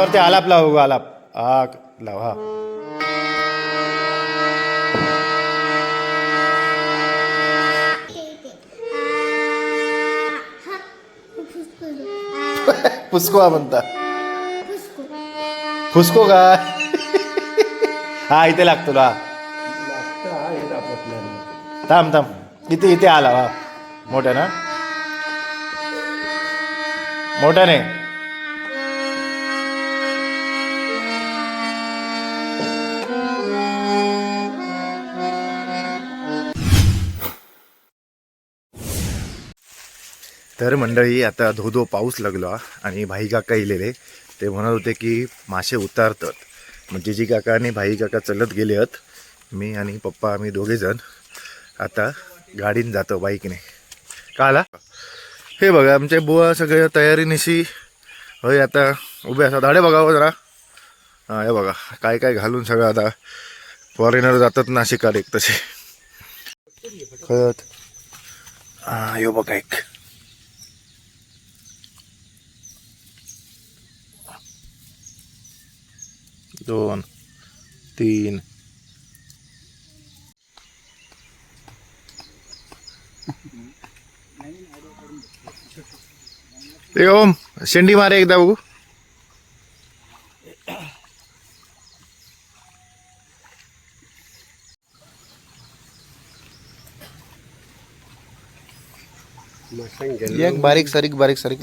सहावरती आलाप लाव आलाप. हा लाव हा. पुस्को म्हणता. फुसको काय हा इथे लागतो हा. थांब थांब. इथे इथे आला हा. मोठ्या ना मोठ्याने. तर मंडळी आता धो धो पाऊस लागला आणि भाई काका इलेले. ते म्हणत होते की मासे उतारतात. म्हणजे मग जिजी काका आणि भाई काका चलत गेले आहेत मी आणि पप्पा आम्ही दोघे जण आता गाडीने जातो बाईकने. का आला? हे बघा आमचे बुवा सगळ्या तयारीनिशी होय आता उभे असतात. धाडे बघावं हो जरा. हां हे बघा काय काय घालून सगळं आता फॉरेनर जातात नाशिकात एक तसे. खत हां यो बघा एक. दोन तीन ओम शेंडी मारे एकदा बघू एक बारीक सारीक बारीक सारीक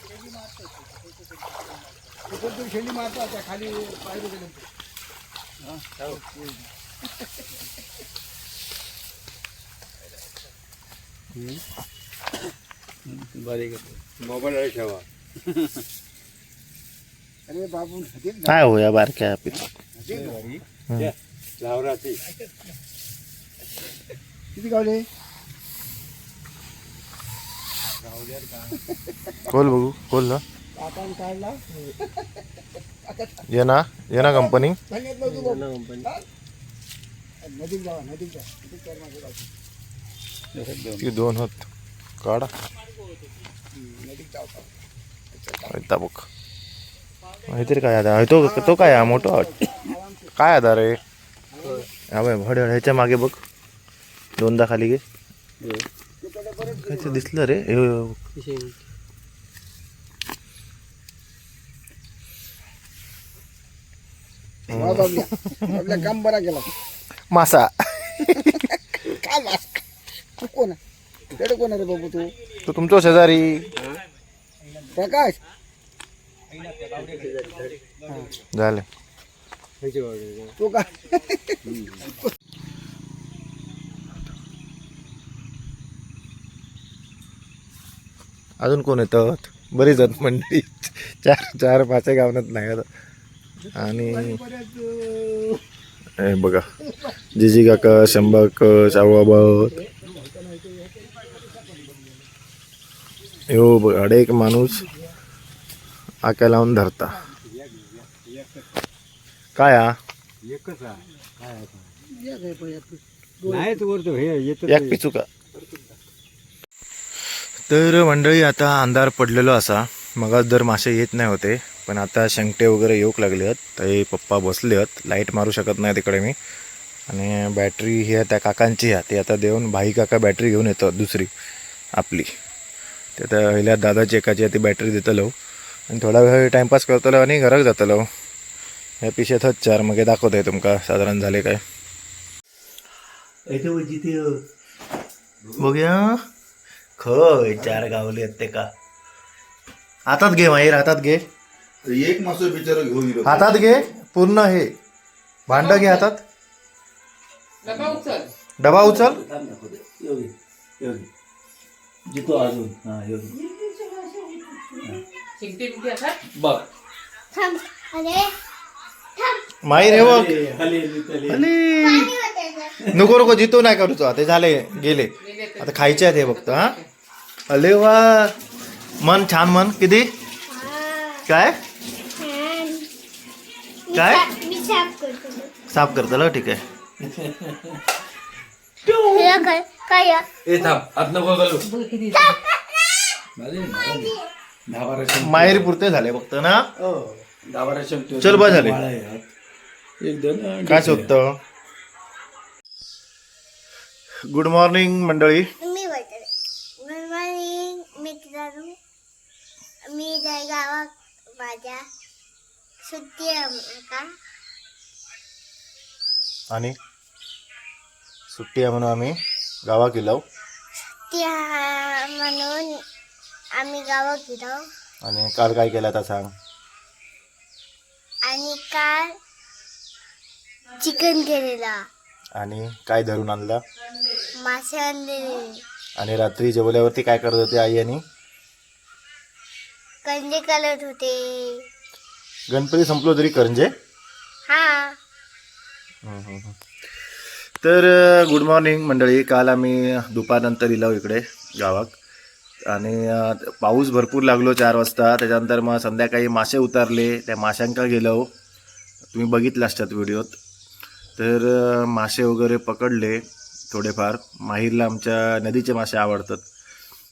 कोणतरी शेंडी मारतो आता खाली पाहिजे गेले. मोबाईल ठेवा. अरे बाबू काय हो या बारक्या पित लावराची किती गावले? खोल बघू खोल ना. काढला. ये ना ये ना कंपनी. ती दोन होत. काढा. बघ. माहिती रे काय आता तो तो काय हा मोठा काय आता रे हा बाय भड ह्याच्या मागे बघ. दोनदा खाली गे दिसलं रे हे बघ. वा बाबल्या बाबल्या काम बरा केला. मासा. काय वास तू कोण आहे? तिकडे कोण आहे रे बाबू तू? तो तुमचा शेजारी. प्रकाश. झाले. तू काय अजून कोण येतात बरीच आहेत मंडळी. चार चार पाच गावनात नाही आता. आणि हे बघा जिजी काका शंभा काका शाहूबाबत हो बघा एक माणूस आक्या लावून धरता. काय हा? एकच नाही तू वरतो हे येत एक पिचू का? तर मंडळी आता अंधार पडलेलो असा. मगाच दर मासे येत नाही होते. पण आता शंकटे वगैरे येऊक लागले आहेत. ते पप्पा बसले आहेत. लाइट मारू शकत नाही तिकडे मी. आणि बॅटरी ही आहे त्या काकांची आहे. ती आता देऊन भाई काका बॅटरी घेऊन येतो दुसरी आपली. ते आता पहिल्या दादाची एकाची ती बॅटरी देतलो हो. आणि थोडा वेळ टाईमपास करतलो आणि घराक जातलो हो. ह्या पिशेतच चार मग दाखवत तुमका. साधारण झाले काय? बघूया. खय चार गावले आहेत ते का? हातात घे माहीर हातात घे. एक मासो बिचारा घेऊन गेलो. हातात घे पूर्ण हे. भांड घे हातात. डबा उचल. जितो अजून. हा योगी बघ. थांब. अरे माहीर हे बघ. नको नको जितो नाही करूचो आता झाले गेले. आता खायचे आहेत हे फक्त हा. अले वा. मन छान मन. किती? काय? काय? मी साफ करतो. साफ करतलं ठीक आहे. काय? ए थांब आत नको घालू. माहेर पुरते झाले फक्त ना? हो दहा बारा शंभर चल बा झाले. काय शोधतं गुड मॉर्निंग मंडळी. मी बोलते. गुड मॉर्निंग मित्रांनो. मी जाय गावात माझ्या आणि सुट्टी आहे म्हणून आम्ही गावा गेलो. म्हणून आम्ही गावात गेलो. आणि काल काय केलं आता सांग. आणि काल चिकन केलेला. आणि काय धरून आणलं? मासे आणलेले. आणि रात्री जेवल्यावरती काय करत होते आई आणि? कंदे करत होते. गणपती संपलो तरी करंजे हा. तर गुड मॉर्निंग मंडळी. काल आम्ही दुपारनंतर इलो इकडे गावात. आणि पाऊस भरपूर लागलो चार वाजता. त्याच्यानंतर मग संध्याकाळी मासे उतारले. त्या माशांका गेलो. तुम्ही बघितलं असतात व्हिडिओत. तर मासे वगैरे पकडले थोडेफार. माहीरला आमच्या नदीचे मासे आवडतात.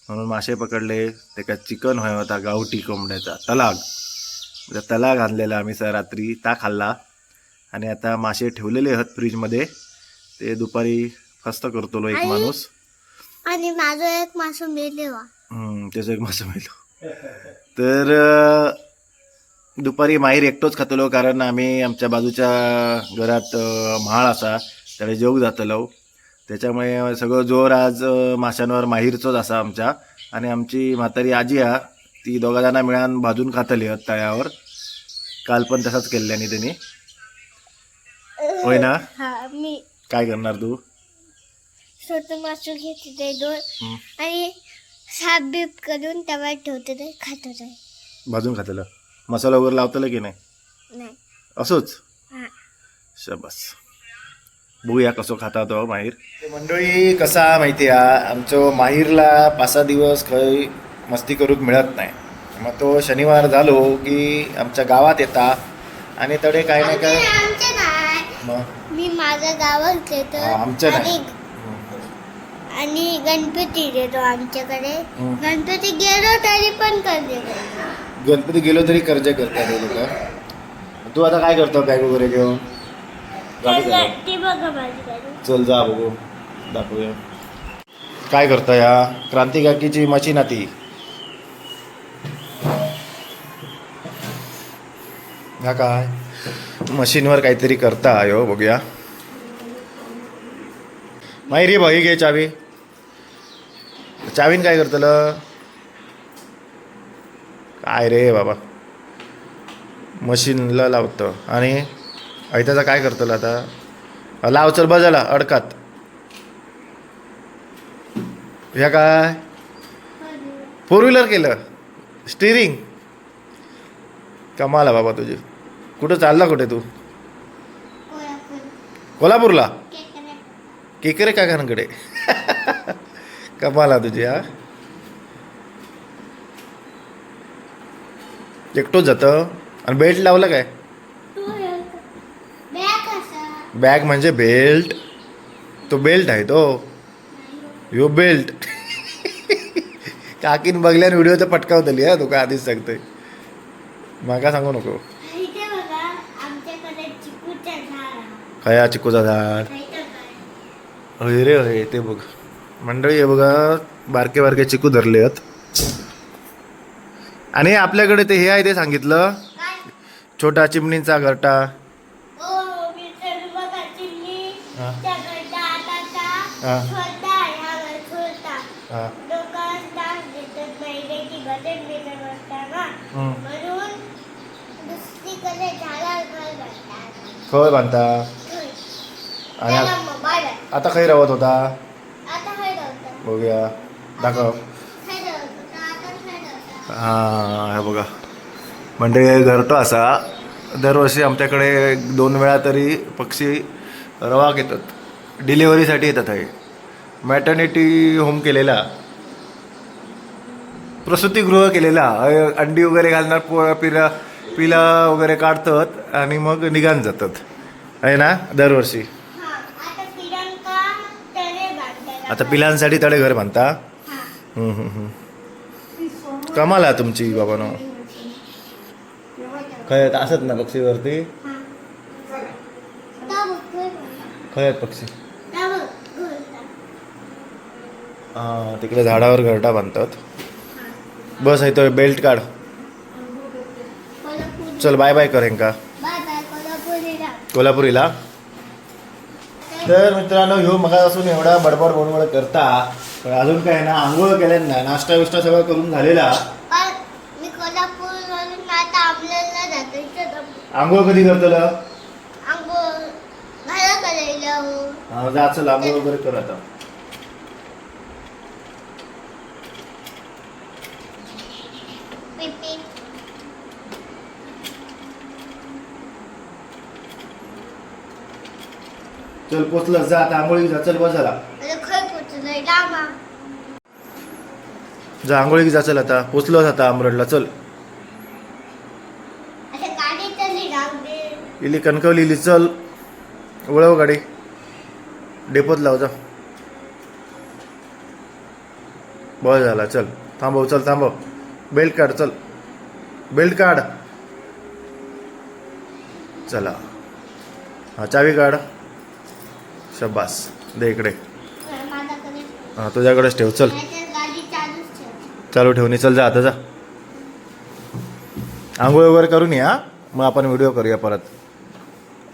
म्हणून मासे पकडले. त्याच्यात चिकन होय होता गावठी कोंबड्याचा तलाग त्या तलाग आणलेला आम्ही सर रात्री ता खाल्ला. आणि आता मासे ठेवलेले आहेत फ्रीजमध्ये. ते दुपारी फस्त करतो एक. माणूस. आणि माझं एक मासू हम्म, त्याचं एक मासं मिळलो तर दुपारी माहीर एकटोच खातलो कारण आम्ही आमच्या बाजूच्या घरात म्हाळ असा त्यावेळी जेवूक जातलो. त्याच्यामुळे सगळं जोर आज माशांवर माहीरचोच असा आमच्या आणि आमची म्हातारी आजी हा ती दोघा जणां मिळून भाजून खातली आहेत तळ्यावर. काल पण तसाच केल्याने त्यांनी होय ना? हा मी. काय करणार तू? मासू घेते ते दोन. आणि साप बीप करून तव्यात ठेवते ते खात होते भाजून खातलं. मसाला वगैरे लावतलं की नाही? नाही. असोच? हा. शबस. बघूया कसो खाता तो माहीर. मंडळी कसा माहिती हा? आमचो माहीरला पाच सहा दिवस खंय मस्ती करूक मिळत नाही. मग तो शनिवार झालो की आमच्या गावात येता आणि तडे काय नाही. काय मग? मी माझ्या गावात येतो. आमच्या नाही. आणि गणपती देतो आमच्याकडे. गणपती गेलो तरी पण करतो. गणपती गेलो तरी कर्ज करतात लोक. तू आता काय करतो? बॅग वगैरे घेऊन? चल जा बघू दाखवूया. काय करता या क्रांती काकीची मशीन आहे ह्या काय? मशीनवर काहीतरी करता यो बघूया. माहिरी भाई घे चावी. चावीन काय करतलं? काय रे बाबा? मशीनला लावतं. आणि ऐताचा काय करतलं आता? लाव चल बजाला अडकात. ह्या काय? फोर व्हीलर केलं. स्टिरिंग. कमाला बाबा तुझी. कुठं चालला कुठे तू? कोल्हापूरला? केकरे काकांकडे. कमाला तुझी हा. एकटोच जातं. आणि बेल्ट लावलं काय? बॅग म्हणजे बेल्ट तो बेल्ट आहे तो. यो बेल्ट काकीन बघल्यान व्हिडिओ तर पटकावतली हा. तुका आधीच सांगतोय. माका सांगू नको. खया चिकूचा झाड? होय रे होय ते बघ मंडळी हे बघा बारके बारके चिकू धरले आहेत आणि आपल्याकडे ते हे आहे ते सांगितलं? छोटा चिमणींचा घरटा हा. हा. त्रास देतात महिन्याची असताना. म्हणून दुसरीकडे घर बांधतात. बांधता. आणि त्याला आ- मोबाईल आहे. आता खय राहत होता आता? बघूया दाखव? आता काय लावतात? हा हे बघा म्हणजे घरटो असा दरवर्षी आमच्याकडे एक दोन वेळा तरी पक्षी रवाक येतात डिलिव्हरीसाठी येतात आहे मॅटर्निटी होम केलेला प्रसूतिगृह केलेला. अंडी वगैरे घालणार पो पिला पिला वगैरे काढतात आणि मग निघान जातात. आहे ना दरवर्षी? हा आता तळे पिलांसाठी तडे घर हम्म. कमाल आहे तुमची बाबानो. खय? असत ना पक्षीवरती खय पक्षी? तिकडे झाडावर घरटा बांधतात. बस आहे तो बेल्ट काढ चल बाय बाय करेन का बाय बाय कोल्हापुरीला कोल्हापुरीला तर मित्रांनो ह्यो मगापासून एवढा बडबड बोडबड करता पण अजून काय ना आंघोळ केल्यान नाही नाश्ता विष्टा सगळं करून झालेला. आंघोळ कधी करतलं आंघोळ हो हा, चल आंघोळ वगैरे कर आता चल पोचलं जा आता आंघोळी जा चल बस झाला जा आंघोळी जा चल आता. पोचलोच आता आमरडला चल. इली कणकवली इली चल. वळव गाडी. डेपोत लाव जा. बस झाला चल. थांबव चल थांबव. बेल्ट काढ चल. बेल्ट काढ. चला. हा चावी काढ. शब्बास दे इकडे. हा तुझ्याकडेच ठेव. चल. चालू ठेवणी चल जा आता जा. आंघोळ वगैरे करून या मग आपण व्हिडिओ करूया परत.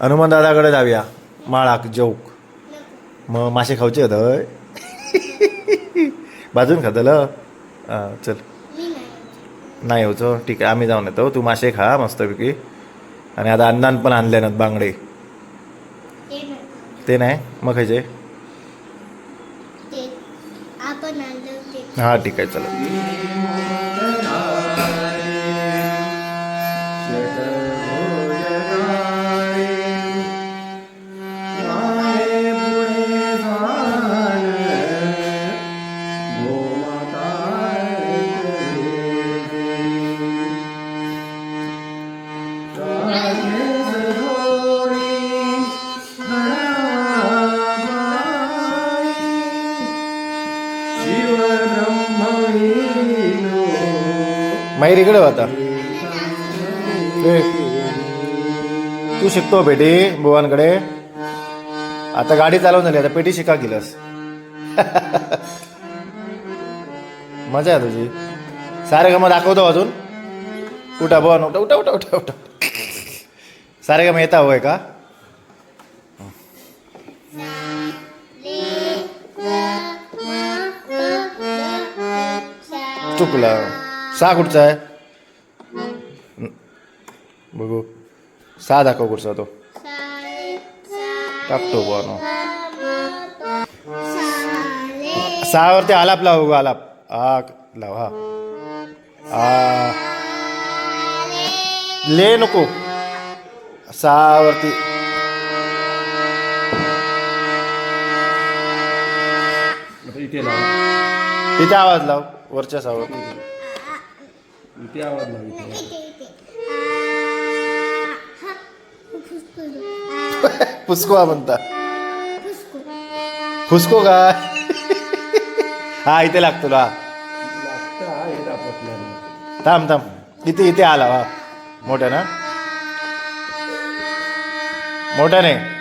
हनुमान दादाकडे जाऊया. माळाक जोक. मग मासे खाऊचे होतं भाजून खातलं हां चल. नाही होतो ठीक आहे आम्ही जाऊन येतो. तू मासे खा मस्तपैकी. आणि आता अन्नान पण आणले ना बांगडे. ते नाही? मग खायचे हां ठीक आहे चला. माहीर इकडे होता. तू शिकतो पेटी बुवांकडे. आता गाडी चालवून झाली आता पेटी शिका गेलास. मजा आहे तुझी. सारे गमा दाखवतो अजून. उठा बुवा उठा उठा उठा उठा उठा. सारे गमा येता होय का? चुकला. सा कुठचा आहे? बघू. सा दाखव कुठचा तो. टाकतो बुवा नो. सहावरती आलाप लाव बघू आलाप. आ लाव हा. आ. ले नको. सहावरती. इथे लाव. इथे आवाज लाव. वरच्या सावर इथे आवाज लाव इथे. इथे इथे. हा. पुस्को म्हणता. फुसको. का? हा इथे लागतो हा लागतं हा हे दाखवतलं. थांब थांब. इथे इथे आला हा. मोठ्या ना मोठ्याने.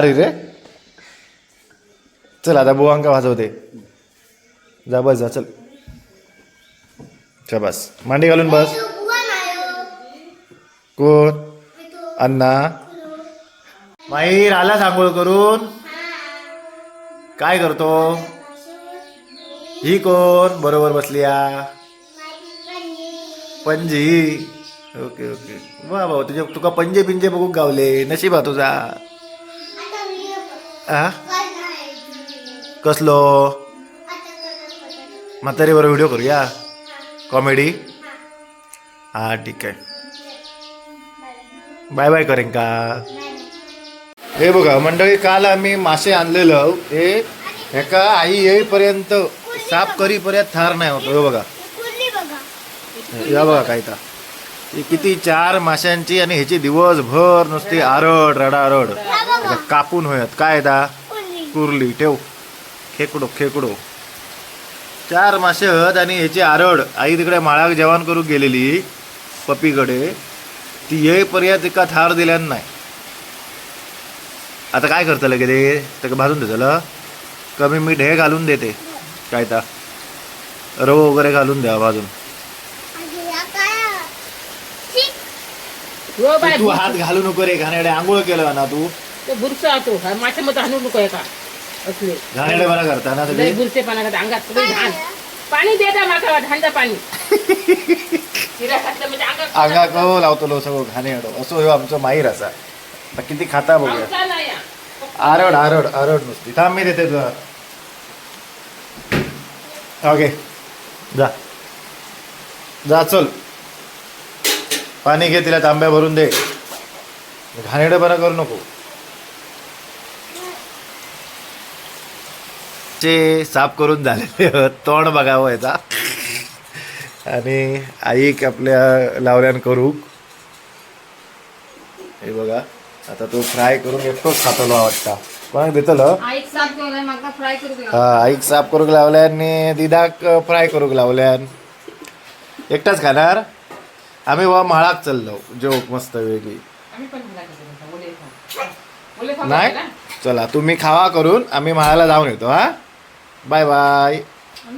भारी रे. चल आता बुवांका वाजवते. जा बस जा चल. चा बस मांडी घालून बस. हो. कोण? अण्णा. माहीर आला सांगोळ करून. काय करतो? ही कोण? बरोबर बसली या पणजी. Okay okay. वा भाऊ तुझे तुका पंजे पिंजे बघू गावले. नशीब हा तुझा. आ? कसलो? म्हातारी बरोबर व्हिडिओ करूया? कॉमेडी हा ठीक आहे. बाय बाय करेन का हे बघा मंडळी काल आम्ही मासे आणलेलं. ते एका आई येईपर्यंत साफ करीपर्यंत थार नाही होतो. हे बघा. या बघा काय ता ही किती चार माशांची आणि ह्याची दिवसभर नुसती आरड रडारड. आता कापून होयत. काय दा? कुरली. ठेव. खेकडो खेकडो. चार मासे हत आणि ह्याची आरड. आई तिकडे माळाक जेवण करू गेलेली पपीकडे. ती येईपर्यंत एका थार दिल्यान नाही. आता काय करतलं गेले तर भाजून देतलं? कमी मीठ हे घालून देते. काय ता रव वगैरे घालून द्या भाजून आणि या काय ठीक हो बाय तू हात घालू नको रे घाणेडे आंघोळ केलं ना तू. ते बुरसा तो माझ्या मध्ये आणू नको का असले. घाणेडे बरा करता ना सगळे? बुरसे पाना अंगात सगळे घाण. पाणी दे दा माका पाणी. अंगात अंगा को लावतो लो सगळं घाणेडो असो ह्यो आमचं माहीर असा. आता किती खाता बघूया. आरड आरड आरड नुसती. थांब मी देते तुला. ओके. जा. जा चल. पाणी घे तिला तांब्या भरून दे. घाणेरडं बरा करू नको. चे साफ करून झालेले. तोंड बघावं याचा. आणि आई आपल्या लावल्यान करू. हे बघा आता तो फ्राय करून एकटोच खातलो वाटता. कोणाक देतलं आईक हा आईक साफ करूक लावल्यान आणि दिदाक फ्राय करूक लावल्यान एकटाच खाणार? आम्ही वा माळाक चाललो जोक मस्त वेगळी. नाही? ना? चला तुम्ही खावा करून आम्ही माळाला जाऊन येतो हा? Bye bye.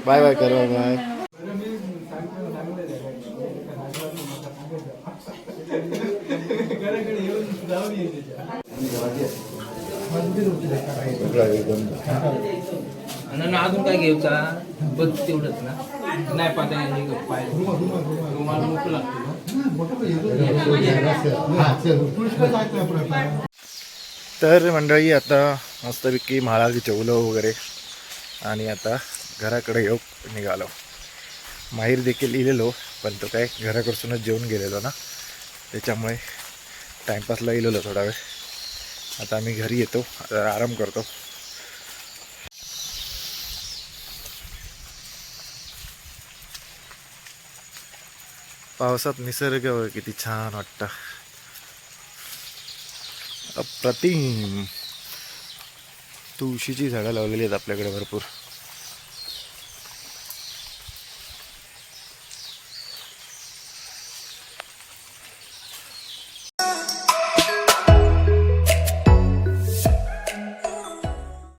बाय बाय कर बाय बाय. अजून काय घ्यायचा? बघ तेवढंच ना. नाही पाहता तर मंडळी आता मस्तपैकी महाराज जेवलो वगैरे आणि आता घराकडे येऊ निघालो. माहीर देखील इलेलो पण तो काय घराकडसूनच जेवून गेलेलो ना. त्याच्यामुळे टाईमपासला इलेलो थोडा वेळ. आता आम्ही घरी येतो आता आराम करतो. पावसात निसर्ग किती छान वाटतं. अप्रतिम. तुळशीची झाडं लावलेली आहेत आपल्याकडे भरपूर.